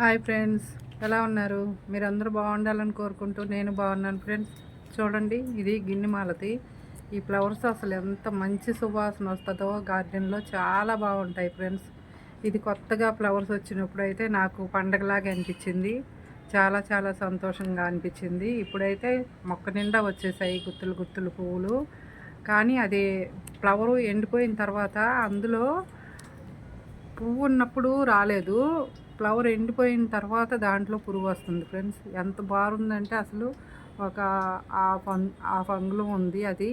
Hi friends ఎలా ఉన్నారు? మీరందరూ బాగుండాలని కోరుకుంటూ నేను బాగున్నాను ఫ్రెండ్స్. చూడండి ఇది గిన్నె మాలతి ఈ ఫ్లవర్స్ అసలు ఎంత మంచి సువాసన వస్తుందో గార్డెన్లో చాలా బాగుంటాయి ఫ్రెండ్స్. ఇది కొత్తగా ఫ్లవర్స్ వచ్చినప్పుడు అయితే నాకు పండగలాగా అనిపించింది. చాలా చాలా సంతోషంగా అనిపించింది. ఇప్పుడైతే మొక్క నిండా వచ్చేసాయి గుత్తులు గుత్తులు పువ్వులు. కానీ అది ఫ్లవరు ఎండిపోయిన తర్వాత అందులో పువ్వు ఉన్నప్పుడు రాలేదు. ఫ్లవర్ ఎండిపోయిన తర్వాత దాంట్లో పురుగు వస్తుంది ఫ్రెండ్స్. ఎంత బాగుందంటే అసలు ఒక ఆ ఫంగ్ ఆ ఫంగులు ఉంది అది.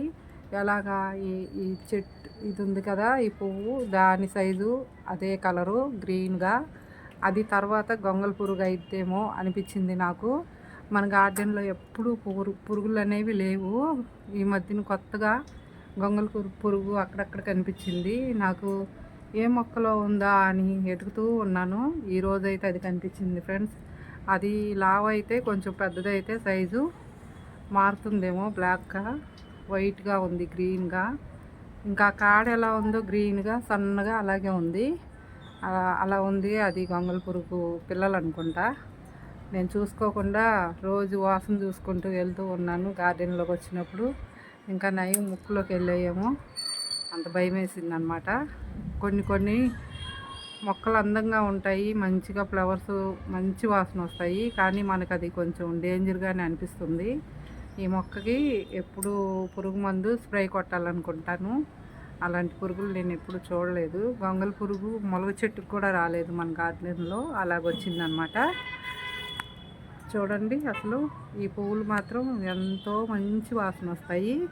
ఎలాగా ఈ ఈ చెట్టు ఇది ఉంది కదా ఈ పువ్వు దాని సైజు అదే కలరు గ్రీన్గా. అది తర్వాత గొంగల్ పురుగు అయితేమో అనిపించింది నాకు. మన గార్డెన్లో ఎప్పుడు పురుగు పురుగులు అనేవి లేవు. ఈ మధ్యన కొత్తగా గొంగల్ పురుగు అక్కడక్కడ కనిపించింది. నాకు ఏ మొక్కలో ఉందా అని ఎదుగుతూ ఉన్నాను. ఈరోజైతే అది కనిపించింది ఫ్రెండ్స్. అది లావ్ అయితే కొంచెం పెద్దదైతే సైజు మారుతుందేమో బ్లాక్గా వైట్గా ఉంది గ్రీన్గా. ఇంకా కాడ ఎలా ఉందో గ్రీన్గా సన్నగా అలాగే ఉంది. అలా ఉంది అది గొంగళ పురుగు పిల్లలు అనుకుంటా నేను చూసుకోకుండా రోజు వాసన చూసుకుంటూ వెళ్తూ ఉన్నాను గార్డెన్లోకి వచ్చినప్పుడు. ఇంకా నయం ముక్కులోకి వెళ్ళాయేమో. అంత భయం వేసింది అనమాట కొన్ని కొన్ని మొక్కలు అందంగా ఉంటాయి మంచిగా ఫ్లవర్స్ మంచి వాసన వస్తాయి. కానీ మనకు అది కొంచెం డేంజర్గానే అనిపిస్తుంది. ఈ మొక్కకి ఎప్పుడు పురుగు మందు స్ప్రే కొట్టాలనుకుంటాను. అలాంటి పురుగులు నేను ఎప్పుడు చూడలేదు. గొంగల పురుగు మొలగ చెట్టుకు కూడా రాలేదు మన గార్డెన్లో. అలాగొచ్చిందనమాట. చూడండి అసలు ఈ పువ్వులు మాత్రం ఎంతో మంచి వాసన వస్తాయి.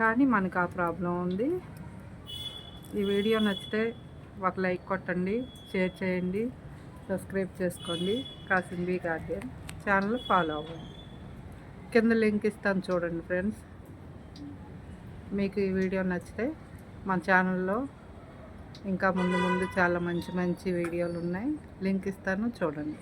కానీ మనకు ఆ ప్రాబ్లం ఉంది. ఈ వీడియో నచ్చితే ఒక లైక్ కొట్టండి షేర్ చేయండి సబ్స్క్రైబ్ చేసుకోండి. కాసింబీ గార్డెన్ ఛానల్ ఫాలో అవ్వండి. కింద లింక్ ఇస్తాను చూడండి ఫ్రెండ్స్. మీకు ఈ వీడియో నచ్చితే మన ఛానల్లో ఇంకా ముందు ముందు చాలా మంచి మంచి వీడియోలు ఉన్నాయి. లింక్ ఇస్తాను చూడండి.